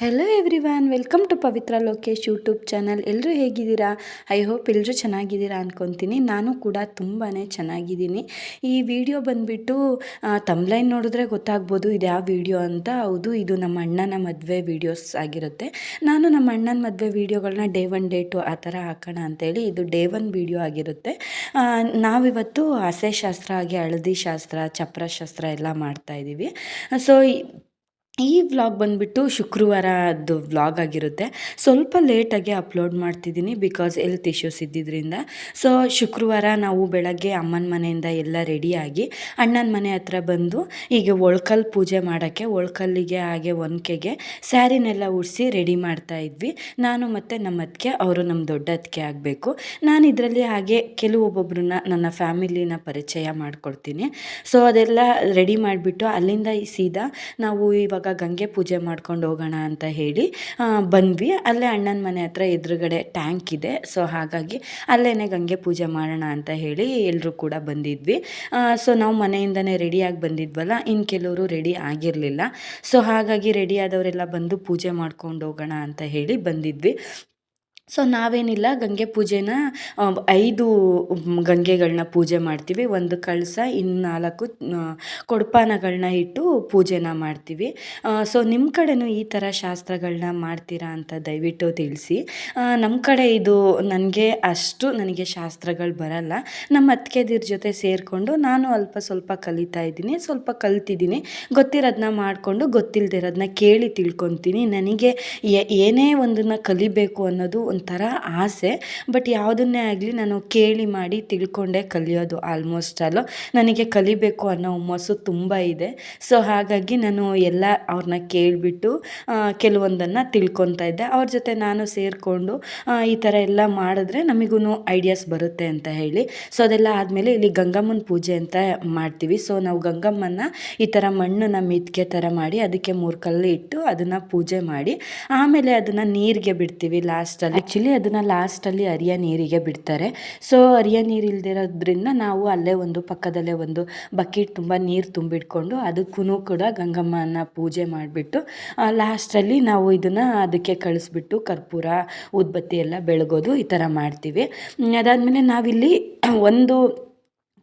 Hello everyone welcome to Pavithra Lokesh YouTube channel ಎಲ್ಲರೂ ಹೇಗಿದ್ದೀರಾ? I hope ಎಲ್ಲರೂ ಚೆನ್ನಾಗಿದ್ದೀರಾ ಅಂದ್ಕೊತೀನಿ ನಾನು ಕೂಡ ತುಂಬಾ ಚೆನ್ನಾಗಿದ್ದೀನಿ. ಈ ವಿಡಿಯೋ ಬಂದುಬಿಟ್ಟು ತಮ್ಲೈನ್ ನೋಡಿದ್ರೆ ಗೊತ್ತಾಗ್ಬೋದು ಇದು ಯಾವ ವಿಡಿಯೋ ಅಂತ. ಹೌದು, ಇದು ನಮ್ಮ ಅಣ್ಣನ ಮದುವೆ ವೀಡಿಯೋಸ್ ಆಗಿರುತ್ತೆ. ನಾನು ನಮ್ಮ ಅಣ್ಣನ ಮದುವೆ ವೀಡಿಯೋಗಳನ್ನ ಡೇ ಒನ್ ಡೇ ಟು ಆ ಥರ ಹಾಕೋಣ ಅಂತೇಳಿ ಇದು ಡೇ ಒನ್ ವೀಡಿಯೋ ಆಗಿರುತ್ತೆ. ನಾವಿವತ್ತು ಹಸೆ ಶಾಸ್ತ್ರ ಹಾಗೆ ಹಳದಿ ಶಾಸ್ತ್ರ, ಚಪ್ರ ಶಾಸ್ತ್ರ ಎಲ್ಲ ಮಾಡ್ತಾಯಿದ್ದೀವಿ ಸೊ ಈ ವ್ಲಾಗ್ ಬಂದುಬಿಟ್ಟು ಶುಕ್ರವಾರದ್ದು ವ್ಲಾಗ್ ಆಗಿರುತ್ತೆ. ಸ್ವಲ್ಪ ಲೇಟಾಗಿ ಅಪ್ಲೋಡ್ ಮಾಡ್ತಿದ್ದೀನಿ ಬಿಕಾಸ್ ಹೆಲ್ತ್ ಇಶ್ಯೂಸ್ ಇದ್ದಿದ್ದರಿಂದ ಸೊ ಶುಕ್ರವಾರ ನಾವು ಬೆಳಗ್ಗೆ ಅಮ್ಮನ ಮನೆಯಿಂದ ಎಲ್ಲ ರೆಡಿಯಾಗಿ ಅಣ್ಣನ ಮನೆ ಹತ್ರ ಬಂದು ಹೀಗೆ ಒಳ್ಕಲ್ ಪೂಜೆ ಮಾಡೋಕ್ಕೆ, ಒಳ್ಕಲ್ಲಿಗೆ ಹಾಗೆ ಒನಕೆಗೆ ಸ್ಯಾರಿನೆಲ್ಲ ಉಡಿಸಿ ರೆಡಿ ಮಾಡ್ತಾ ಇದ್ವಿ. ನಾನು ಮತ್ತು ನಮ್ಮ ಅತ್ತಿಗೆ, ಅವರು ನಮ್ಮ ದೊಡ್ಡ ಅತ್ತಿಗೆ ಆಗಬೇಕು. ನಾನು ಇದರಲ್ಲಿ ಹಾಗೆ ಕೆಲವೊಬ್ಬೊಬ್ಬರನ್ನ ನನ್ನ ಫ್ಯಾಮಿಲಿನ ಪರಿಚಯ ಮಾಡಿಕೊಡ್ತೀನಿ. ಸೊ ಅದೆಲ್ಲ ರೆಡಿ ಮಾಡಿಬಿಟ್ಟು ಅಲ್ಲಿಂದ ಸೀದಾ ನಾವು ಇವಾಗ ಗಂಗೆ ಪೂಜೆ ಮಾಡ್ಕೊಂಡು ಹೋಗೋಣ ಅಂತ ಹೇಳಿ ಬಂದ್ವಿ. ಅಲ್ಲೇ ಅಣ್ಣನ ಮನೆ ಹತ್ರ ಎದುರುಗಡೆ ಟ್ಯಾಂಕ್ ಇದೆ. ಸೊ ಹಾಗಾಗಿ ಅಲ್ಲೇ ಗಂಗೆ ಪೂಜೆ ಮಾಡೋಣ ಅಂತ ಹೇಳಿ ಎಲ್ಲರೂ ಕೂಡ ಬಂದಿದ್ವಿ. ಸೊ ನಾವು ಮನೆಯಿಂದನೇ ರೆಡಿಯಾಗಿ ಬಂದಿದ್ವಲ್ಲ ಇನ್ನು ಕೆಲವರು ರೆಡಿ ಆಗಿರಲಿಲ್ಲ. ಸೊ ಹಾಗಾಗಿ ರೆಡಿ ಆದವರೆಲ್ಲ ಬಂದು ಪೂಜೆ ಮಾಡ್ಕೊಂಡು ಹೋಗೋಣ ಅಂತ ಹೇಳಿ ಬಂದಿದ್ವಿ. ಸೊ ನಾವೇನಿಲ್ಲ, ಗಂಗೆ ಪೂಜೆನ ಐದು ಗಂಗೆಗಳನ್ನ ಪೂಜೆ ಮಾಡ್ತೀವಿ. ಒಂದು ಕಳಸ ಇನ್ನು ನಾಲ್ಕು ಕೊಡಪಾನಗಳನ್ನ ಇಟ್ಟು ಪೂಜೆನ ಮಾಡ್ತೀವಿ. ಸೊ ನಿಮ್ಮ ಕಡೆನೂ ಈ ಥರ ಶಾಸ್ತ್ರಗಳನ್ನ ಮಾಡ್ತೀರಾ ಅಂತ ದಯವಿಟ್ಟು ತಿಳಿಸಿ. ನಮ್ಮ ಕಡೆ ಇದು ನನಗೆ ಅಷ್ಟು ನನಗೆ ಶಾಸ್ತ್ರಗಳು ಬರಲ್ಲ. ನಮ್ಮ ಅತ್ತಿಗೆದಿರ ಜೊತೆ ಸೇರಿಕೊಂಡು ನಾನು ಅಲ್ಪ ಸ್ವಲ್ಪ ಕಲಿತಾ ಇದ್ದೀನಿ, ಸ್ವಲ್ಪ ಕಲ್ತಿದ್ದೀನಿ. ಗೊತ್ತಿರೋದನ್ನ ಮಾಡಿಕೊಂಡು ಗೊತ್ತಿಲ್ಲದಿರೋದನ್ನ ಕೇಳಿ ತಿಳ್ಕೊತೀನಿ. ನನಗೆ ಏನೇ ಒಂದನ್ನು ಕಲಿಬೇಕು ಅನ್ನೋದು ಒಂಥರ ಆಸೆ ಬಟ್ ಯಾವುದನ್ನೇ ಆಗಲಿ ನಾನು ಕೇಳಿ ಮಾಡಿ ತಿಳ್ಕೊಂಡೇ ಕಲಿಯೋದು ಆಲ್ಮೋಸ್ಟ್ ಅಲ್ಲೋ. ನನಗೆ ಕಲಿಬೇಕು ಅನ್ನೋ ಹುಮ್ಮಸ್ಸು ತುಂಬ ಇದೆ. ಸೊ ಹಾಗಾಗಿ ನಾನು ಎಲ್ಲ ಅವ್ರನ್ನ ಕೇಳಿಬಿಟ್ಟು ಕೆಲವೊಂದನ್ನು ತಿಳ್ಕೊತಾ ಇದ್ದೆ. ಅವ್ರ ಜೊತೆ ನಾನು ಸೇರಿಕೊಂಡು ಈ ಥರ ಎಲ್ಲ ಮಾಡಿದ್ರೆ ನಮಗೂ ಐಡಿಯಾಸ್ ಬರುತ್ತೆ ಅಂತ ಹೇಳಿ. ಸೊ ಅದೆಲ್ಲ ಆದಮೇಲೆ ಇಲ್ಲಿ ಗಂಗಮ್ಮನ ಪೂಜೆ ಅಂತ ಮಾಡ್ತೀವಿ. ಸೊ ನಾವು ಗಂಗಮ್ಮನ ಈ ಥರ ಮಣ್ಣನ್ನ ಇದಕ್ಕೆ ಥರ ಮಾಡಿ ಅದಕ್ಕೆ ಮೂರು ಕಲ್ಲು ಇಟ್ಟು ಅದನ್ನು ಪೂಜೆ ಮಾಡಿ, ಆಮೇಲೆ ಅದನ್ನು ನೀರಿಗೆ ಬಿಡ್ತೀವಿ ಲಾಸ್ಟಲ್ಲಿ ಆ್ಯಕ್ಚುಲಿ ಅದನ್ನು ಲಾಸ್ಟಲ್ಲಿ ಅರಿಯ ನೀರಿಗೆ ಬಿಡ್ತಾರೆ. ಸೊ ಅರಿಯ ನೀರು ಇಲ್ದಿರೋದ್ರಿಂದ ನಾವು ಅಲ್ಲೇ ಒಂದು ಪಕ್ಕದಲ್ಲೇ ಒಂದು ಬಕೆಟ್ ತುಂಬ ನೀರು ತುಂಬಿಟ್ಕೊಂಡು ಅದಕ್ಕೂ ಕೂಡ ಗಂಗಮ್ಮನ ಪೂಜೆ ಮಾಡಿಬಿಟ್ಟು ಲಾಸ್ಟಲ್ಲಿ ನಾವು ಇದನ್ನು ಅದಕ್ಕೆ ಕಳಿಸ್ಬಿಟ್ಟು ಕರ್ಪೂರ ಉದ್ಬತ್ತಿ ಎಲ್ಲ ಬೆಳಗೋದು ಈ ಥರ ಮಾಡ್ತೀವಿ. ಅದಾದಮೇಲೆ ನಾವಿಲ್ಲಿ ಒಂದು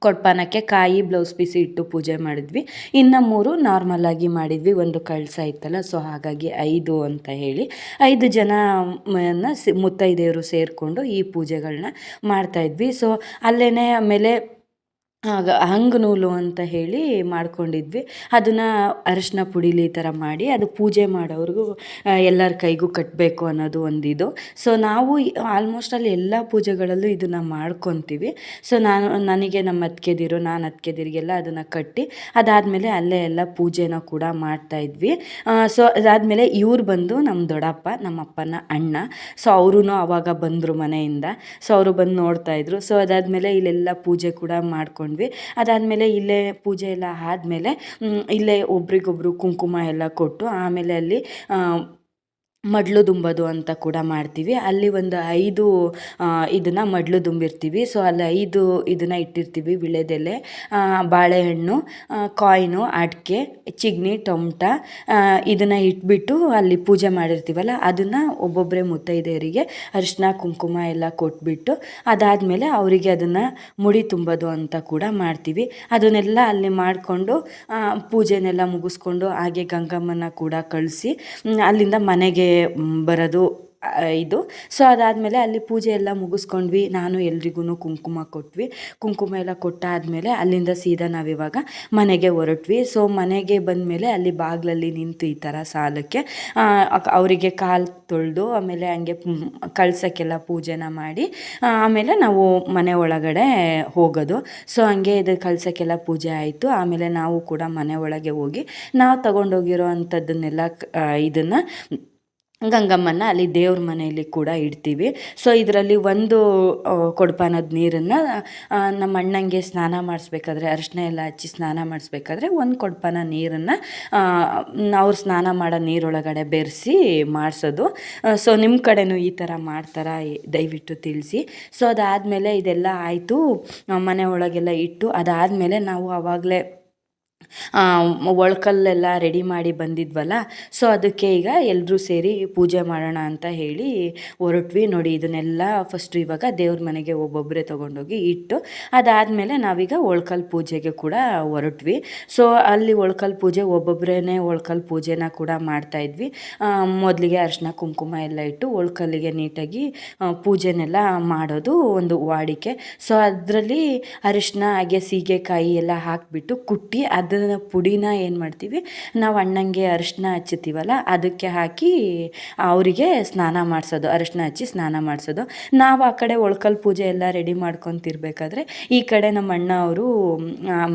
ಕೊಡ್ಪಾನಕ್ಕೆ ಕಾಯಿ ಬ್ಲೌಸ್ ಪೀಸ್ ಇಟ್ಟು ಪೂಜೆ ಮಾಡಿದ್ವಿ. ಇನ್ನು ಮೂರು ನಾರ್ಮಲ್ ಆಗಿ ಮಾಡಿದ್ವಿ. ಒಂದು ಕಳಸ ಇತ್ತಲ್ಲ ಸೊ ಹಾಗಾಗಿ ಐದು ಅಂತ ಹೇಳಿ. ಐದು ಜನ ಮುತ್ತೈದೆಯರು ಸೇರಿಕೊಂಡು ಈ ಪೂಜೆಗಳನ್ನ ಮಾಡ್ತಾಯಿದ್ವಿ ಸೊ ಅಲ್ಲೇ ಆಮೇಲೆ ಆಗ ಹಂಗ್ ನೂಲು ಅಂತ ಹೇಳಿ ಮಾಡ್ಕೊಂಡಿದ್ವಿ. ಅದನ್ನು ಅರಶಿನ ಪುಡಿಲಿ ಥರ ಮಾಡಿ ಅದು ಪೂಜೆ ಮಾಡೋವ್ರಿಗೂ ಎಲ್ಲರ ಕೈಗೂ ಕಟ್ಟಬೇಕು ಅನ್ನೋದು ಒಂದಿದು. ಸೊ ನಾವು ಆಲ್ಮೋಸ್ಟ್ ಅಲ್ಲಿ ಎಲ್ಲ ಪೂಜೆಗಳಲ್ಲೂ ಇದನ್ನು ಮಾಡ್ಕೊತೀವಿ. ಸೊ ನಾನು, ನನಗೆ ನಮ್ಮ ಅತ್ತಿಗೆದಿರು, ನಾನು ಅತ್ತಿಗೆದಿರಿಗೆಲ್ಲ ಅದನ್ನು ಕಟ್ಟಿ, ಅದಾದಮೇಲೆ ಅಲ್ಲೇ ಎಲ್ಲ ಪೂಜೆನ ಕೂಡ ಮಾಡ್ತಾಯಿದ್ವಿ ಸೊ ಅದಾದಮೇಲೆ ಇವ್ರು ಬಂದು ನಮ್ಮ ದೊಡ್ಡಪ್ಪ, ನಮ್ಮ ಅಪ್ಪನ ಅಣ್ಣ ಸೊ ಅವರೂ ಅವಾಗ ಬಂದರು ಮನೆಯಿಂದ. ಸೊ ಅವರು ಬಂದು ನೋಡ್ತಾಯಿದ್ರು ಸೊ ಅದಾದಮೇಲೆ ಇಲ್ಲೆಲ್ಲ ಪೂಜೆ ಕೂಡ ಮಾಡ್ಕೊಂಡ್ವಿ ಅದಾದಮೇಲೆ ಇಲ್ಲೇ ಪೂಜೆ ಎಲ್ಲ ಆದಮೇಲೆ ಇಲ್ಲೇ ಒಬ್ರಿಗೊಬ್ರು ಕುಂಕುಮ ಎಲ್ಲ ಕೊಟ್ಟು ಆಮೇಲೆ ಅಲ್ಲಿ ಮಡ್ಲು ದುಂಬೋದು ಅಂತ ಕೂಡ ಮಾಡ್ತೀವಿ. ಅಲ್ಲಿ ಒಂದು ಐದು ಇದನ್ನು ಮಡ್ಲು ದುಂಬಿರ್ತೀವಿ. ಸೊ ಅಲ್ಲಿ ಐದು ಇದನ್ನು ಇಟ್ಟಿರ್ತೀವಿ ವಿಳೆದೆಲೆ. ಬಾಳೆಹಣ್ಣು ಕಾಯಿನು, ಅಡಿಕೆ, ಚಿಗ್ನಿ, ಟೊಮ್ಟ ಇದನ್ನು ಇಟ್ಬಿಟ್ಟು ಅಲ್ಲಿ ಪೂಜೆ ಮಾಡಿರ್ತೀವಲ್ಲ, ಅದನ್ನು ಒಬ್ಬೊಬ್ಬರೇ ಮುತ್ತೈದೆಯರಿಗೆ ಅರಿಶಿನ ಕುಂಕುಮ ಎಲ್ಲ ಕೊಟ್ಬಿಟ್ಟು ಅದಾದಮೇಲೆ ಅವರಿಗೆ ಅದನ್ನು ಮುಡಿ ತುಂಬೋದು ಅಂತ ಕೂಡ ಮಾಡ್ತೀವಿ. ಅದನ್ನೆಲ್ಲ ಅಲ್ಲಿ ಮಾಡಿಕೊಂಡು ಪೂಜೆನೆಲ್ಲ ಮುಗಿಸ್ಕೊಂಡು ಹಾಗೆ ಗಂಗಮ್ಮನ ಕೂಡ ಕಳಿಸಿ ಅಲ್ಲಿಂದ ಮನೆಗೆ ಬರೋದು ಇದು. ಸೊ ಅದಾದಮೇಲೆ ಅಲ್ಲಿ ಪೂಜೆ ಎಲ್ಲ ಮುಗಿಸ್ಕೊಂಡ್ವಿ. ನಾನು ಎಲ್ರಿಗೂ ಕುಂಕುಮ ಕೊಟ್ವಿ. ಕುಂಕುಮ ಎಲ್ಲ ಕೊಟ್ಟಾದಮೇಲೆ ಅಲ್ಲಿಂದ ಸೀದಾ ನಾವಿವಾಗ ಮನೆಗೆ ಹೊರಟ್ವಿ. ಸೊ ಮನೆಗೆ ಬಂದಮೇಲೆ ಅಲ್ಲಿ ಬಾಗಿಲಲ್ಲಿ ನಿಂತು ಈ ಥರ ಸಾಲಕ್ಕೆ ಅವರಿಗೆ ಕಾಲು ತೊಳೆದು, ಆಮೇಲೆ ಹಂಗೆ ಕಳ್ಸೋಕ್ಕೆಲ್ಲ ಪೂಜೆನ ಮಾಡಿ ಆಮೇಲೆ ನಾವು ಮನೆ ಒಳಗಡೆ ಹೋಗೋದು. ಸೊ ಹಂಗೆ ಇದು ಕಳ್ಸೋಕ್ಕೆಲ್ಲ ಪೂಜೆ ಆಯಿತು. ಆಮೇಲೆ ನಾವು ಕೂಡ ಮನೆ ಒಳಗೆ ಹೋಗಿ, ನಾವು ತಗೊಂಡೋಗಿರೋ ಅಂಥದ್ದನ್ನೆಲ್ಲ ಇದನ್ನು ಗಂಗಮ್ಮನ ಅಲ್ಲಿ ದೇವ್ರ ಮನೆಯಲ್ಲಿ ಕೂಡ ಇಡ್ತೀವಿ. ಸೊ ಇದರಲ್ಲಿ ಒಂದು ಕೊಡಪಾನದ ನೀರನ್ನು ನಮ್ಮ ಅಣ್ಣಂಗೆ ಸ್ನಾನ ಮಾಡಿಸ್ಬೇಕಾದ್ರೆ ಅರಿಶಿನ ಎಲ್ಲ ಹಚ್ಚಿ ಸ್ನಾನ ಮಾಡಿಸ್ಬೇಕಾದ್ರೆ ಒಂದು ಕೊಡಪಾನ ನೀರನ್ನು ಅವ್ರು ಸ್ನಾನ ಮಾಡೋ ನೀರೊಳಗಡೆ ಬೆರೆಸಿ ಮಾಡಿಸೋದು. ಸೊ ನಿಮ್ಮ ಕಡೆನೂ ಈ ಥರ ಮಾಡ್ತಾರಾ? ದಯವಿಟ್ಟು ತಿಳಿಸಿ. ಸೊ ಅದಾದಮೇಲೆ ಇದೆಲ್ಲ ಆಯಿತು. ಮನೆ ಒಳಗೆಲ್ಲ ಇಟ್ಟು ಅದಾದಮೇಲೆ ನಾವು ಆವಾಗಲೇ ಒಳ್ಕಲ್ಲೆಲ್ಲ ರೆಡಿ ಮಾಡಿ ಬಂದಿದ್ವಲ್ಲ, ಸೊ ಅದಕ್ಕೆ ಈಗ ಎಲ್ಲರೂ ಸೇರಿ ಪೂಜೆ ಮಾಡೋಣ ಅಂತ ಹೇಳಿ ಹೊರಟ್ವಿ. ನೋಡಿ, ಇದನ್ನೆಲ್ಲ ಫಸ್ಟು ಇವಾಗ ದೇವ್ರ ಮನೆಗೆ ಒಬ್ಬೊಬ್ಬರೇ ತೊಗೊಂಡೋಗಿ ಇಟ್ಟು, ಅದಾದಮೇಲೆ ನಾವೀಗ ಒಳ್ಕಲ್ ಪೂಜೆಗೆ ಕೂಡ ಹೊರಟ್ವಿ. ಸೊ ಅಲ್ಲಿ ಒಳ್ಕಲ್ ಪೂಜೆ ಒಬ್ಬೊಬ್ಬರೇ ಒಳ್ಕಲ್ ಪೂಜೆನ ಕೂಡ ಮಾಡ್ತಾಯಿದ್ವಿ ಮೊದಲಿಗೆ ಅರಿಶಿನ, ಕುಂಕುಮ ಎಲ್ಲ ಇಟ್ಟು ಒಳ್ಕಲ್ಲಿಗೆ ನೀಟಾಗಿ ಪೂಜೆನೆಲ್ಲ ಮಾಡೋದು ಒಂದು ವಾಡಿಕೆ. ಸೊ ಅದರಲ್ಲಿ ಅರಿಶಿನ, ಹಾಗೆ ಸೀಗೆಕಾಯಿ ಎಲ್ಲ ಹಾಕಿಬಿಟ್ಟು ಕುಟ್ಟಿ ಅದರ ಪುಡಿನ ಏನು ಮಾಡ್ತೀವಿ, ನಾವು ಅಣ್ಣಂಗೆ ಅರಿಶಿನ ಹಚ್ಚುತ್ತೀವಲ್ಲ, ಅದಕ್ಕೆ ಹಾಕಿ ಅವರಿಗೆ ಸ್ನಾನ ಮಾಡಿಸೋದು, ಅರಿಶಿನ ಹಚ್ಚಿ ಸ್ನಾನ ಮಾಡಿಸೋದು. ನಾವು ಆ ಕಡೆ ಒಳ್ಕಲ್ ಪೂಜೆ ಎಲ್ಲ ರೆಡಿ ಮಾಡ್ಕೊತಿರ್ಬೇಕಾದ್ರೆ, ಈ ಕಡೆ ನಮ್ಮ ಅಣ್ಣ ಅವರು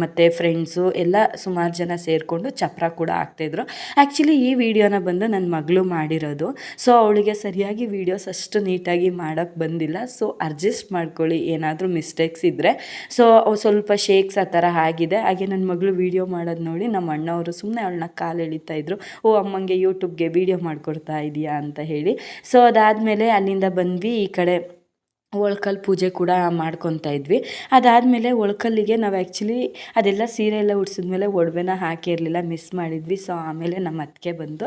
ಮತ್ತು ಫ್ರೆಂಡ್ಸು ಎಲ್ಲ ಸುಮಾರು ಜನ ಸೇರಿಕೊಂಡು ಚಪ್ರ ಕೂಡ ಹಾಕ್ತಾಯಿದ್ರು ಆ್ಯಕ್ಚುಲಿ ಈ ವಿಡಿಯೋನ ಬಂದು ನನ್ನ ಮಗಳು ಮಾಡಿರೋದು. ಸೊ ಅವಳಿಗೆ ಸರಿಯಾಗಿ ವೀಡಿಯೋಸ್ ಅಷ್ಟು ನೀಟಾಗಿ ಮಾಡೋಕ್ಕೆ ಬಂದಿಲ್ಲ. ಸೊ ಅಡ್ಜಸ್ಟ್ ಮಾಡ್ಕೊಳ್ಳಿ, ಏನಾದರೂ ಮಿಸ್ಟೇಕ್ಸ್ ಇದ್ದರೆ ಸೊ ಸ್ವಲ್ಪ ಶೇಕ್ಸ್ ಆ ಥರ ಆಗಿದೆ. ಹಾಗೆ ನನ್ನ ಮಗಳು ವೀಡಿಯೋ ಮಾಡೋದು ನೋಡಿ ನಮ್ಮ ಅಣ್ಣವರು ಸುಮ್ಮನೆ ಅವಳನ್ನ ಕಾಲು ಎಳಿತಾ ಇದ್ರು, ಓ, ಅಮ್ಮಂಗೆ ಯೂಟ್ಯೂಬ್ಗೆ ವೀಡಿಯೋ ಮಾಡಿಕೊಡ್ತಾ ಇದೆಯಾ? ಅಂತ ಹೇಳಿ. ಸೊ ಅದಾದಮೇಲೆ ಅಲ್ಲಿಂದ ಬಂದ್ವಿ ಈ ಕಡೆ ಒಳ್ಕಲ್ ಪೂಜೆ ಕೂಡ ಮಾಡ್ಕೊತಾ ಇದ್ವಿ. ಅದಾದಮೇಲೆ ಒಳ್ಕಲ್ಲಿಗೆ ನಾವು ಆ್ಯಕ್ಚುಲಿ ಅದೆಲ್ಲ ಸೀರೆ ಎಲ್ಲ ಉಡ್ಸಿದ್ಮೇಲೆ ಒಡವೆನ ಹಾಕಿರಲಿಲ್ಲ ಮಿಸ್ ಮಾಡಿದ್ವಿ. ಸೊ ಆಮೇಲೆ ನಮ್ಮ ಅತ್ತಿಗೆ ಬಂದು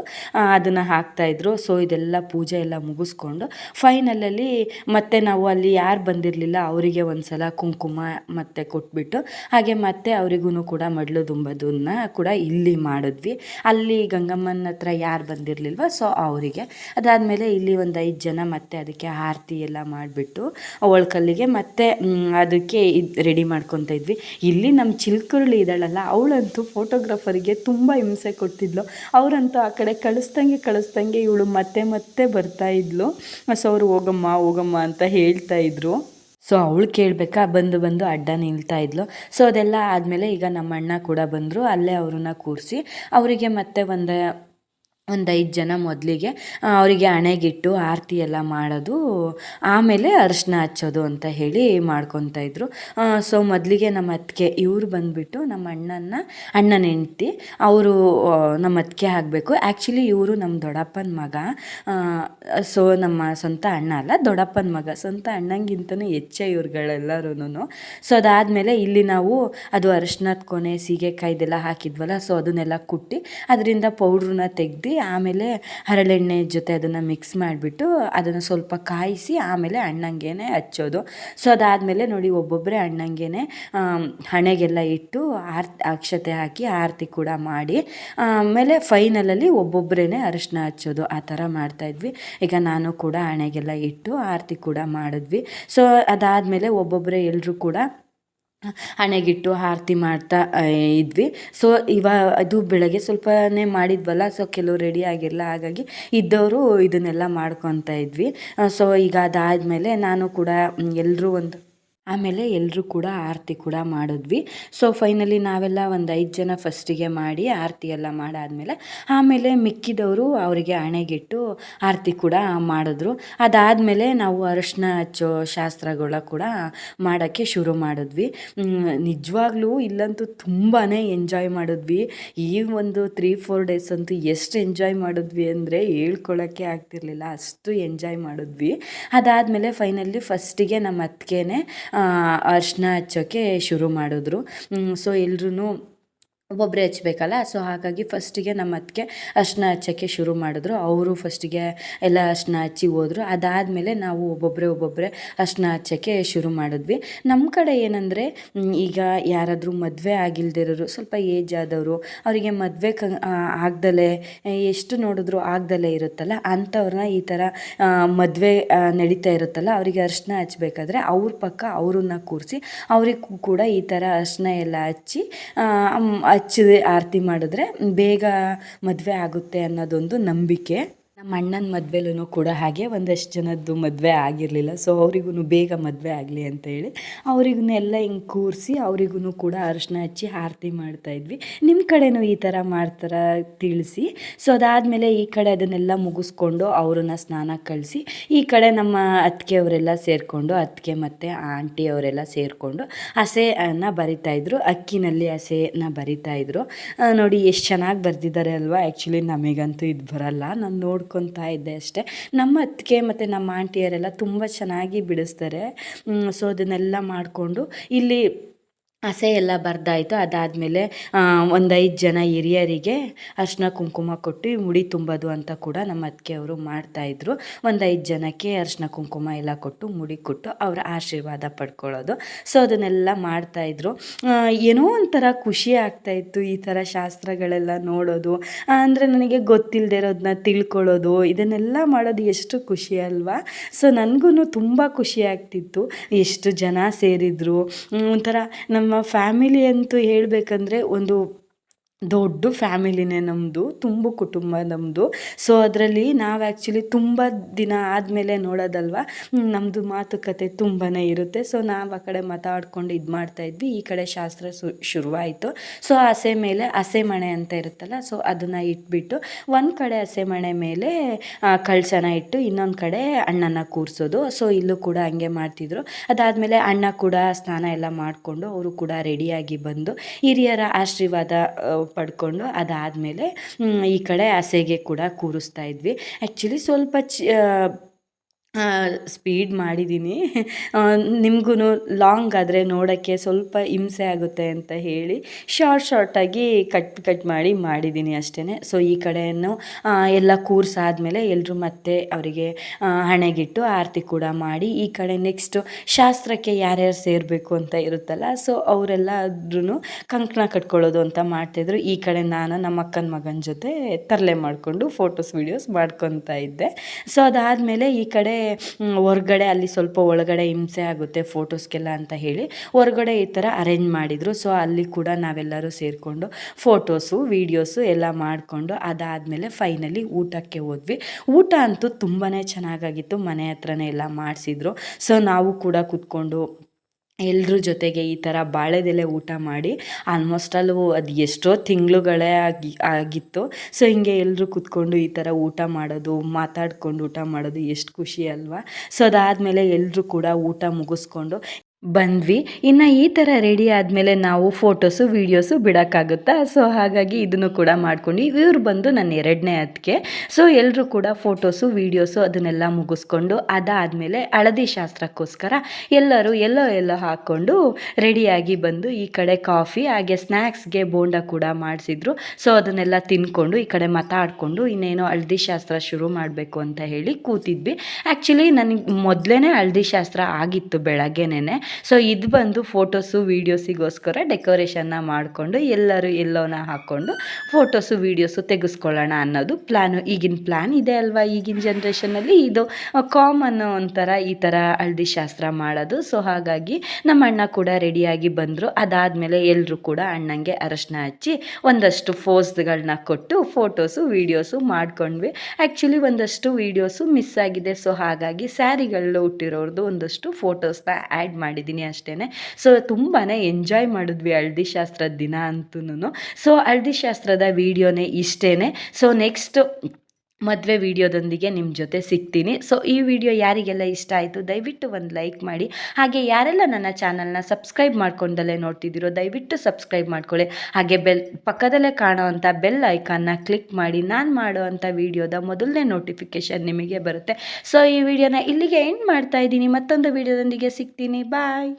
ಅದನ್ನು ಹಾಕ್ತಾಯಿದ್ರು ಸೊ ಇದೆಲ್ಲ ಪೂಜೆ ಎಲ್ಲ ಮುಗಿಸ್ಕೊಂಡು ಫೈನಲಲ್ಲಿ ಮತ್ತೆ ನಾವು ಅಲ್ಲಿ ಯಾರು ಬಂದಿರಲಿಲ್ಲ ಅವರಿಗೆ ಒಂದು ಸಲ ಕುಂಕುಮ ಮತ್ತೆ ಕೊಟ್ಬಿಟ್ಟು, ಹಾಗೆ ಮತ್ತೆ ಅವರಿಗೂ ಕೂಡ ಮಡ್ಲು ದುಂಬೋದನ್ನ ಕೂಡ ಇಲ್ಲಿ ಮಾಡಿದ್ವಿ. ಅಲ್ಲಿ ಗಂಗಮ್ಮನ ಹತ್ರ ಯಾರು ಬಂದಿರಲಿಲ್ವ? ಸೊ ಅವರಿಗೆ. ಅದಾದಮೇಲೆ ಇಲ್ಲಿ ಒಂದು ಐದು ಜನ ಮತ್ತೆ ಅದಕ್ಕೆ ಆರತಿ ಎಲ್ಲ ಮಾಡಿಬಿಟ್ಟು ಒಳ್ಕಲ್ಲಿಗೆ ಮತ್ತೆ ಅದಕ್ಕೆ ಇದು ರೆಡಿ ಮಾಡ್ಕೊತ ಇದ್ವಿ. ಇಲ್ಲಿ ನಮ್ಮ ಚಿಲ್ಕುರುಳಿ ಇದ್ದಾಳಲ್ಲ, ಅವಳಂತೂ ಫೋಟೋಗ್ರಾಫರಿಗೆ ತುಂಬ ಹಿಂಸೆ ಕೊಡ್ತಿದ್ಲು. ಅವರಂತೂ ಆ ಕಡೆ ಕಳಿಸ್ದಂಗೆ ಕಳಿಸ್ದಂಗೆ ಇವಳು ಮತ್ತೆ ಮತ್ತೆ ಬರ್ತಾ ಇದ್ಲು. ಸೊ ಅವರು, ಹೋಗಮ್ಮ ಹೋಗಮ್ಮ ಅಂತ ಹೇಳ್ತಾ ಇದ್ರು. ಸೊ ಅವಳು ಕೇಳಬೇಕಾ, ಬಂದು ಬಂದು ಅಡ್ಡ ನಿಲ್ತಾ ಇದ್ಲು. ಸೊ ಅದೆಲ್ಲ ಆದಮೇಲೆ ಈಗ ನಮ್ಮ ಅಣ್ಣ ಕೂಡ ಬಂದರು, ಅಲ್ಲೇ ಅವ್ರನ್ನ ಕೂರಿಸಿ, ಅವರಿಗೆ ಮತ್ತೆ ಒಂದು ಒಂದು ಐದು ಜನ ಮೊದಲಿಗೆ ಅವರಿಗೆ ಹಣೆಗಿಟ್ಟು ಆರತಿ ಎಲ್ಲ ಮಾಡೋದು, ಆಮೇಲೆ ಅರಿಶಿನ ಹಚ್ಚೋದು ಅಂತ ಹೇಳಿ ಮಾಡ್ಕೊತಾ ಇದ್ರು. ಸೊ ಮೊದಲಿಗೆ ನಮ್ಮ ಅತ್ತಿಗೆ, ಇವ್ರು ಬಂದುಬಿಟ್ಟು ನಮ್ಮ ಅಣ್ಣನ ಅಣ್ಣನ ಹೆಂಡ್ತಿ, ಅವರು ನಮ್ಮ ಅತ್ತಿಗೆ ಆಗಬೇಕು ಆ್ಯಕ್ಚುಲಿ ಇವರು ನಮ್ಮ ದೊಡ್ಡಪ್ಪನ ಮಗ ಸೊ ನಮ್ಮ ಸ್ವಂತ ಅಣ್ಣ ಅಲ್ಲ, ದೊಡ್ಡಪ್ಪನ ಮಗ. ಸ್ವಂತ ಅಣ್ಣಂಗಿಂತನೂ ಹೆಚ್ಚೆ ಇವ್ರುಗಳೆಲ್ಲರೂ ಸೊ ಅದಾದಮೇಲೆ ಇಲ್ಲಿ ನಾವು ಅದು ಅರಿಶಿನದ ಕೊನೆ ಸೀಗೆಕಾಯ್ದೆಲ್ಲ ಹಾಕಿದ್ವಲ್ಲ ಸೊ ಅದನ್ನೆಲ್ಲ ಕುಟ್ಟಿ, ಅದರಿಂದ ಪೌಡ್ರನ್ನ ತೆಗ್ದು ಆಮೇಲೆ ಹರಳೆಣ್ಣೆ ಜೊತೆ ಅದನ್ನು ಮಿಕ್ಸ್ ಮಾಡಿಬಿಟ್ಟು ಅದನ್ನು ಸ್ವಲ್ಪ ಕಾಯಿಸಿ ಆಮೇಲೆ ಅಣ್ಣಂಗೆನೆ ಹಚ್ಚೋದು. ಸೊ ಅದಾದಮೇಲೆ ನೋಡಿ ಒಬ್ಬೊಬ್ಬರೇ ಅಣ್ಣಂಗೆನೆ ಹಣೆಗೆಲ್ಲ ಇಟ್ಟು ಆರ್, ಅಕ್ಷತೆ ಹಾಕಿ ಆರತಿ ಕೂಡ ಮಾಡಿ, ಆಮೇಲೆ ಫೈನಲಲ್ಲಿ ಒಬ್ಬೊಬ್ಬರೇ ಅರಿಶಿನ ಹಚ್ಚೋದು. ಆ ಥರ ಮಾಡ್ತಾಯಿದ್ವಿ ಈಗ ನಾನು ಕೂಡ ಹಣೆಗೆಲ್ಲ ಇಟ್ಟು ಆರತಿ ಕೂಡ ಮಾಡಿದ್ವಿ. ಸೊ ಅದಾದಮೇಲೆ ಒಬ್ಬೊಬ್ಬರೇ ಎಲ್ಲರೂ ಕೂಡ ಹಣೆಗಿಟ್ಟು ಆರತಿ ಮಾಡ್ತಾ ಇದ್ವಿ. ಸೊ ಇವ, ಅದು ಬೆಳಗ್ಗೆ ಸ್ವಲ್ಪನೇ ಮಾಡಿದ್ವಲ್ಲ ಸೊ ಕೆಲವು ರೆಡಿ ಆಗಿರಲ್ಲ ಹಾಗಾಗಿ ಇದ್ದವರು ಇದನ್ನೆಲ್ಲ ಮಾಡ್ಕೊತಾ ಇದ್ವಿ. ಸೊ ಈಗ ಅದಾದಮೇಲೆ ನಾನು ಕೂಡ ಎಲ್ಲರೂ ಒಂದು ಆಮೇಲೆ ಎಲ್ಲರೂ ಕೂಡ ಆರತಿ ಕೂಡ ಮಾಡಿದ್ವಿ. ಸೊ ಫೈನಲಿ ನಾವೆಲ್ಲ ಒಂದು ಐದು ಜನ ಫಸ್ಟಿಗೆ ಮಾಡಿ ಆರತಿ ಎಲ್ಲ ಮಾಡಾದಮೇಲೆ ಆಮೇಲೆ ಮಿಕ್ಕಿದವರು ಅವರಿಗೆ ಹಣೆಗಿಟ್ಟು ಆರತಿ ಕೂಡ ಮಾಡಿದ್ರು. ಅದಾದಮೇಲೆ ನಾವು ಅರಶಿನ ಹಚ್ಚೋ ಶಾಸ್ತ್ರಗಳ ಕೂಡ ಮಾಡೋಕ್ಕೆ ಶುರು ಮಾಡಿದ್ವಿ. ನಿಜವಾಗ್ಲೂ ಇಲ್ಲಂತೂ ತುಂಬಾ ಎಂಜಾಯ್ ಮಾಡಿದ್ವಿ. ಈ ಒಂದು ತ್ರೀ ಫೋರ್ ಡೇಸ್ ಅಂತೂ ಎಷ್ಟು ಎಂಜಾಯ್ ಮಾಡಿದ್ವಿ ಅಂದರೆ ಹೇಳ್ಕೊಳ್ಳೋಕ್ಕೆ ಆಗ್ತಿರ್ಲಿಲ್ಲ. ಅಷ್ಟು ಎಂಜಾಯ್ ಮಾಡಿದ್ವಿ. ಅದಾದಮೇಲೆ ಫೈನಲಿ ಫಸ್ಟಿಗೆ ನಮ್ಮ ಅತ್ತಿಗೆನೇ ಅರಿಶಿನ ಹಚ್ಚೋಕ್ಕೆ ಶುರು ಮಾಡಿದ್ರು. ಸೊ ಎಲ್ರೂ ಒಬ್ಬೊಬ್ಬರೇ ಹಚ್ಬೇಕಲ್ಲ? ಸೊ ಹಾಗಾಗಿ ಫಸ್ಟಿಗೆ ನಮ್ಮ ಅತ್ತಿಗೆ ಅರ್ಶಿನ ಹಚ್ಚೋಕ್ಕೆ ಶುರು ಮಾಡಿದ್ರು. ಅವರು ಫಸ್ಟಿಗೆ ಎಲ್ಲ ಅರ್ಶಿನ ಹಚ್ಚಿ ಹೋದ್ರು. ಅದಾದಮೇಲೆ ನಾವು ಒಬ್ಬೊಬ್ಬರೇ ಒಬ್ಬೊಬ್ಬರೇ ಅರ್ಶಿನ ಹಚ್ಚೋಕ್ಕೆ ಶುರು ಮಾಡಿದ್ವಿ. ನಮ್ಮ ಕಡೆ ಏನಂದರೆ ಈಗ ಯಾರಾದರೂ ಮದುವೆ ಆಗಿಲ್ದಿರೋರು, ಸ್ವಲ್ಪ ಏಜ್ ಆದವರು, ಅವರಿಗೆ ಮದುವೆ ಕ ಆಗ್ದಲೇ ಎಷ್ಟು ನೋಡಿದ್ರು ಆಗ್ದಲೇ ಇರುತ್ತಲ್ಲ? ಅಂಥವ್ರನ್ನ ಈ ಥರ ಮದುವೆ ನಡೀತಾ ಇರುತ್ತಲ್ಲ, ಅವರಿಗೆ ಅರ್ಶಿನ ಹಚ್ಬೇಕಾದ್ರೆ ಅವ್ರ ಪಕ್ಕ ಅವ್ರನ್ನ ಕೂರಿಸಿ, ಅವ್ರಿಗೂ ಕೂಡ ಈ ಥರ ಅರ್ಶಿನ ಎಲ್ಲ ಹಚ್ಚಿ ಹಚ್ಚಿದೆ ಆರತಿ ಮಾಡಿದ್ರೆ ಬೇಗ ಮದುವೆ ಆಗುತ್ತೆ ಅನ್ನೋದೊಂದು ನಂಬಿಕೆ. ನಮ್ಮ ಅಣ್ಣನ ಮದುವೆಲೂ ಕೂಡ ಹಾಗೆ ಒಂದಷ್ಟು ಜನದ್ದು ಮದುವೆ ಆಗಿರಲಿಲ್ಲ. ಸೊ ಅವರಿಗೂ ಬೇಗ ಮದುವೆ ಆಗಲಿ ಅಂತ ಹೇಳಿ ಎಲ್ಲ ಹಿಂಗೆ ಕೂರಿಸಿ ಅವರಿಗೂ ಕೂಡ ಅರಿಶಿನ ಹಚ್ಚಿ ಆರತಿ ಮಾಡ್ತಾಯಿದ್ವಿ ನಿಮ್ಮ ಕಡೆನೂ ಈ ಥರ ಮಾಡ್ತಾರ ತಿಳಿಸಿ. ಸೊ ಅದಾದಮೇಲೆ ಈ ಕಡೆ ಅದನ್ನೆಲ್ಲ ಮುಗಿಸ್ಕೊಂಡು ಅವ್ರನ್ನ ಸ್ನಾನ ಕಳಿಸಿ, ಈ ಕಡೆ ನಮ್ಮ ಅತ್ತಿಗೆಯವರೆಲ್ಲ ಸೇರಿಕೊಂಡು, ಅತ್ತಿಗೆ ಮತ್ತು ಆಂಟಿ ಅವರೆಲ್ಲ ಸೇರಿಕೊಂಡು ಹಸೆನ ಬರಿತಾಯಿದ್ರು ಅಕ್ಕಿನಲ್ಲಿ ಹಸೆನ ಬರಿತಾಯಿದ್ರು ನೋಡಿ ಎಷ್ಟು ಚೆನ್ನಾಗಿ ಬರೆದಿದ್ದಾರೆ ಅಲ್ವಾ? ಆ್ಯಕ್ಚುಲಿ ನಮಗಂತೂ ಇದು ಬರಲ್ಲ. ನಾನು ನೋಡ್ಕೊಂಡು ನೋಡ್ಕೊತಾ ಇದ್ದೆ ಅಷ್ಟೇ. ನಮ್ಮ ಅತ್ತಿಗೆ ಮತ್ತು ನಮ್ಮ ಆಂಟಿಯರೆಲ್ಲ ತುಂಬ ಚೆನ್ನಾಗಿ ಬಿಡಿಸ್ತಾರೆ. ಸೊ ಅದನ್ನೆಲ್ಲ ಮಾಡಿಕೊಂಡು ಇಲ್ಲಿ ಹಸೆ ಎಲ್ಲ ಬರ್ದಾಯಿತು. ಅದಾದಮೇಲೆ ಒಂದು ಐದು ಜನ ಹಿರಿಯರಿಗೆ ಅರ್ಶಿನ ಕುಂಕುಮ ಕೊಟ್ಟು ಮುಡಿ ತುಂಬೋದು ಅಂತ ಕೂಡ ನಮ್ಮ ಅತ್ತಿಗೆಯವರು ಮಾಡ್ತಾಯಿದ್ರು ಒಂದು ಐದು ಜನಕ್ಕೆ ಅರ್ಶಿನ ಕುಂಕುಮ ಎಲ್ಲ ಕೊಟ್ಟು ಮುಡಿ ಕೊಟ್ಟು ಅವರ ಆಶೀರ್ವಾದ ಪಡ್ಕೊಳ್ಳೋದು. ಸೊ, ಅದನ್ನೆಲ್ಲ ಮಾಡ್ತಾಯಿದ್ರು ಏನೋ ಒಂಥರ ಖುಷಿ ಆಗ್ತಾಯಿತ್ತು ಈ ಥರ ಶಾಸ್ತ್ರಗಳೆಲ್ಲ ನೋಡೋದು. ಅಂದರೆ ನನಗೆ ಗೊತ್ತಿಲ್ಲದೆ ಇರೋದನ್ನ ತಿಳ್ಕೊಳ್ಳೋದು. ಇದನ್ನೆಲ್ಲ ಮಾಡೋದು ಎಷ್ಟು ಖುಷಿ ಅಲ್ವಾ? ಸೊ ನನಗೂ ತುಂಬ ಖುಷಿ ಆಗ್ತಿತ್ತು. ಎಷ್ಟು ಜನ ಸೇರಿದ್ರು. ಒಂಥರ ನಮ್ಮ ಫ್ಯಾಮಿಲಿ ಅಂತೂ ಹೇಳಬೇಕಂದ್ರೆ ಒಂದು ದೊಡ್ಡ ಫ್ಯಾಮಿಲಿನೇ ನಮ್ಮದು ತುಂಬ ಕುಟುಂಬ ನಮ್ಮದು ಸೊ ಅದರಲ್ಲಿ ನಾವು ಆ್ಯಕ್ಚುಲಿ ತುಂಬ ದಿನ ಆದಮೇಲೆ ನೋಡೋದಲ್ವ ನಮ್ಮದು ಮಾತುಕತೆ ತುಂಬಾ ಇರುತ್ತೆ. ಸೊ ನಾವು ಆ ಕಡೆ ಮಾತಾಡ್ಕೊಂಡು ಇದು ಮಾಡ್ತಾಯಿದ್ವಿ ಈ ಕಡೆ ಶಾಸ್ತ್ರ ಸು ಶುರುವಾಯಿತು. ಸೊ ಹಸೆ ಮೇಲೆ ಹಸೆ ಮಣೆ ಅಂತ ಇರುತ್ತಲ್ಲ ಸೊ ಅದನ್ನು ಇಟ್ಬಿಟ್ಟು ಒಂದು ಕಡೆ ಹಸೆ ಮಣೆ ಮೇಲೆ ಕಳ್ಸನ ಇಟ್ಟು ಇನ್ನೊಂದು ಕಡೆ ಅಣ್ಣನ ಕೂರಿಸೋದು. ಸೊ ಇಲ್ಲೂ ಕೂಡ ಹಂಗೆ ಮಾಡ್ತಿದ್ರು. ಅದಾದಮೇಲೆ ಅಣ್ಣ ಕೂಡ ಸ್ನಾನ ಎಲ್ಲ ಮಾಡಿಕೊಂಡು, ಅವರು ಕೂಡ ರೆಡಿಯಾಗಿ ಬಂದು ಹಿರಿಯರ ಆಶೀರ್ವಾದ ಪಡ್ಕೊಂಡು ಅದಾದಮೇಲೆ ಈ ಕಡೆ ಹಸೆಗೆ ಕೂಡ ಕೂರಿಸ್ತಾ ಇದ್ವಿ. ಆ್ಯಕ್ಚುಲಿ ಸ್ವಲ್ಪ ಚ ಸ್ಪೀಡ್ ಮಾಡಿದ್ದೀನಿ ನಿಮಗೂ ಲಾಂಗ್ ಆದರೆ ನೋಡೋಕ್ಕೆ ಸ್ವಲ್ಪ ಹಿಂಸೆ ಆಗುತ್ತೆ ಅಂತ ಹೇಳಿ ಶಾರ್ಟ್ ಶಾರ್ಟಾಗಿ ಕಟ್ ಕಟ್ ಮಾಡಿ ಮಾಡಿದ್ದೀನಿ ಅಷ್ಟೇ ಸೊ ಈ ಕಡೆಯನ್ನು ಎಲ್ಲ ಕೂರ್ಸಾದ್ಮೇಲೆ ಎಲ್ಲರೂ ಮತ್ತೆ ಅವರಿಗೆ ಹಣೆಗಿಟ್ಟು ಆರತಿ ಕೂಡ ಮಾಡಿ ಈ ಕಡೆ ನೆಕ್ಸ್ಟು ಶಾಸ್ತ್ರಕ್ಕೆ ಯಾರ್ಯಾರು ಸೇರಬೇಕು ಅಂತ ಇರುತ್ತಲ್ಲ ಸೊ ಅವರೆಲ್ಲಾದ್ರೂ ಕಂಕಣ ಕಟ್ಕೊಳ್ಳೋದು ಅಂತ ಮಾಡ್ತಿದ್ರು. ಈ ಕಡೆ ನಾನು ನಮ್ಮ ಅಕ್ಕನ ಮಗನ ಜೊತೆ ತರಲೆ ಮಾಡಿಕೊಂಡು ಫೋಟೋಸ್ ವೀಡಿಯೋಸ್ ಮಾಡ್ಕೊತಾ ಇದ್ದೆ. ಸೊ ಅದಾದಮೇಲೆ ಈ ಕಡೆ ಹೊರ್ಗಡೆ ಅಲ್ಲಿ ಸ್ವಲ್ಪ ಒಳಗಡೆ ಹಿಂಸೆ ಆಗುತ್ತೆ ಫೋಟೋಸ್ಗೆಲ್ಲ ಅಂತ ಹೇಳಿ ಹೊರಗಡೆ ಈ ಥರ ಅರೇಂಜ್ ಮಾಡಿದರು. ಸೊ ಅಲ್ಲಿ ಕೂಡ ನಾವೆಲ್ಲರೂ ಸೇರಿಕೊಂಡು ಫೋಟೋಸು ವೀಡಿಯೋಸು ಎಲ್ಲ ಮಾಡಿಕೊಂಡು ಅದಾದಮೇಲೆ ಫೈನಲಿ ಊಟಕ್ಕೆ ಹೋದ್ವಿ. ಊಟ ಅಂತೂ ತುಂಬಾ ಚೆನ್ನಾಗಾಗಿತ್ತು. ಮನೆ ಹತ್ರನೇ ಎಲ್ಲ ಮಾಡಿಸಿದ್ರು. ಸೊ ನಾವು ಕೂಡ ಕೂತ್ಕೊಂಡು ಎಲ್ಲರ ಜೊತೆಗೆ ಈ ಥರ ಬಾಳೆದೆಲೆ ಊಟ ಮಾಡಿ ಆಲ್ಮೋಸ್ಟ್ ಅಲ್ಲೂ ಅದು ಎಷ್ಟೋ ತಿಂಗಳುಗಳೇ ಆಗಿ, ಆಗಿತ್ತು. ಸೊ ಹಿಂಗೆ ಎಲ್ಲರೂ ಕೂತ್ಕೊಂಡು ಈ ಥರ ಊಟ ಮಾಡೋದು, ಮಾತಾಡ್ಕೊಂಡು ಊಟ ಮಾಡೋದು ಎಷ್ಟು ಖುಷಿ ಅಲ್ವಾ? ಸೊ ಅದಾದಮೇಲೆ ಎಲ್ಲರೂ ಕೂಡ ಊಟ ಮುಗಿಸ್ಕೊಂಡು ಬಂದ್ವಿ. ಇನ್ನು ಈ ಥರ ರೆಡಿ ಆದಮೇಲೆ ನಾವು ಫೋಟೋಸು ವೀಡಿಯೋಸು ಬಿಡೋಕ್ಕಾಗುತ್ತಾ? ಸೊ ಹಾಗಾಗಿ ಇದನ್ನು ಕೂಡ ಮಾಡ್ಕೊಂಡು ಇವ್ರು ಬಂದು ನನ್ನ ಎರಡನೇ ಅದಕ್ಕೆ ಸೊ ಎಲ್ಲರೂ ಕೂಡ ಫೋಟೋಸು ವೀಡಿಯೋಸು ಅದನ್ನೆಲ್ಲ ಮುಗಿಸ್ಕೊಂಡು ಅದಾದಮೇಲೆ ಹಳದಿ ಶಾಸ್ತ್ರಕ್ಕೋಸ್ಕರ ಎಲ್ಲರೂ ಎಲ್ಲೋ ಎಲ್ಲೋ ಹಾಕ್ಕೊಂಡು ರೆಡಿಯಾಗಿ ಬಂದು ಈ ಕಡೆ ಕಾಫಿ ಹಾಗೆ ಸ್ನ್ಯಾಕ್ಸ್ಗೆ ಬೋಂಡ ಕೂಡ ಮಾಡಿಸಿದ್ರು. ಸೊ ಅದನ್ನೆಲ್ಲ ತಿನ್ಕೊಂಡು ಈ ಕಡೆ ಮಾತಾಡಿಕೊಂಡು ಇನ್ನೇನೋ ಹಳದಿ ಶಾಸ್ತ್ರ ಶುರು ಮಾಡಬೇಕು ಅಂತ ಹೇಳಿ ಕೂತಿದ್ವಿ. ಆ್ಯಕ್ಚುಲಿ ನನಗೆ ಮೊದಲೇ ಹಳದಿ ಶಾಸ್ತ್ರ ಆಗಿತ್ತು ಬೆಳಗ್ಗೆನೇ ಸೊ ಇದು ಬಂದು ಫೋಟೋಸು ವೀಡಿಯೋಸಿಗೋಸ್ಕರ ಡೆಕೋರೇಷನ್ನ ಮಾಡಿಕೊಂಡು ಎಲ್ಲರೂ ಎಲ್ಲೋನ ಹಾಕ್ಕೊಂಡು ಫೋಟೋಸು ವೀಡಿಯೋಸು ತೆಗೆಸ್ಕೊಳ್ಳೋಣ ಅನ್ನೋದು ಪ್ಲ್ಯಾನು ಈಗಿನ ಪ್ಲ್ಯಾನ್ ಇದೆ ಅಲ್ವಾ ಈಗಿನ ಜನ್ರೇಷನಲ್ಲಿ ಇದು ಕಾಮನ್ ಒಂಥರ ಈ ಥರ ಹಳದಿ ಶಾಸ್ತ್ರ ಮಾಡೋದು. ಸೊ ಹಾಗಾಗಿ ನಮ್ಮ ಅಣ್ಣ ಕೂಡ ರೆಡಿಯಾಗಿ ಬಂದರು. ಅದಾದಮೇಲೆ ಎಲ್ಲರೂ ಕೂಡ ಅಣ್ಣಂಗೆ ಅರಶಿನ ಹಚ್ಚಿ ಒಂದಷ್ಟು ಫೋಸ್ಗಳನ್ನ ಕೊಟ್ಟು ಫೋಟೋಸು ವೀಡಿಯೋಸು ಮಾಡ್ಕೊಂಡ್ವಿ. ಆ್ಯಕ್ಚುಲಿ ಒಂದಷ್ಟು ವೀಡಿಯೋಸು ಮಿಸ್ ಆಗಿದೆ. ಸೊ ಹಾಗಾಗಿ ಸ್ಯಾರಿಗಳು ಹುಟ್ಟಿರೋರ್ದು ಒಂದಷ್ಟು ಫೋಟೋಸ್ನ ಆ್ಯಡ್ ಮಾಡಿ ಮಾಡಿದ್ದೀನಿ ಅಷ್ಟೇ ಸೊ ತುಂಬಾ ಎಂಜಾಯ್ ಮಾಡಿದ್ವಿ ಹಳದಿ ಶಾಸ್ತ್ರದ ದಿನ ಅಂತೂ ಸೊ ಹಳ್ದಿ ಶಾಸ್ತ್ರದ ವಿಡಿಯೋನೇ ಇಷ್ಟೇ ಸೊ ನೆಕ್ಸ್ಟ್ ಮದುವೆ ವಿಡಿಯೋದೊಂದಿಗೆ ನಿಮ್ಮ ಜೊತೆ ಸಿಗ್ತೀನಿ. ಸೊ ಈ ವಿಡಿಯೋ ಯಾರಿಗೆಲ್ಲ ಇಷ್ಟ ಆಯಿತು, ದಯವಿಟ್ಟು ಒಂದು ಲೈಕ್ ಮಾಡಿ. ಹಾಗೆ ಯಾರೆಲ್ಲ ನನ್ನ ಚಾನಲ್ನ ಸಬ್ಸ್ಕ್ರೈಬ್ ಮಾಡ್ಕೊಂಡಲ್ಲೇ ನೋಡ್ತಿದ್ದೀರೋ, ದಯವಿಟ್ಟು ಸಬ್ಸ್ಕ್ರೈಬ್ ಮಾಡ್ಕೊಳ್ಳಿ. ಹಾಗೆ ಬೆಲ್, ಪಕ್ಕದಲ್ಲೇ ಕಾಣೋ ಅಂಥ ಬೆಲ್ ಐಕಾನ್ನ ಕ್ಲಿಕ್ ಮಾಡಿ. ನಾನು ಮಾಡೋ ಅಂಥ ವಿಡಿಯೋದ ಮೊದಲನೇ ನೋಟಿಫಿಕೇಷನ್ ನಿಮಗೆ ಬರುತ್ತೆ. ಸೊ ಈ ವಿಡಿಯೋನ ಇಲ್ಲಿಗೆ ಎಂಡ್ ಮಾಡ್ತಾ ಇದ್ದೀನಿ. ಮತ್ತೊಂದು ವಿಡಿಯೋದೊಂದಿಗೆ ಸಿಗ್ತೀನಿ. ಬಾಯ್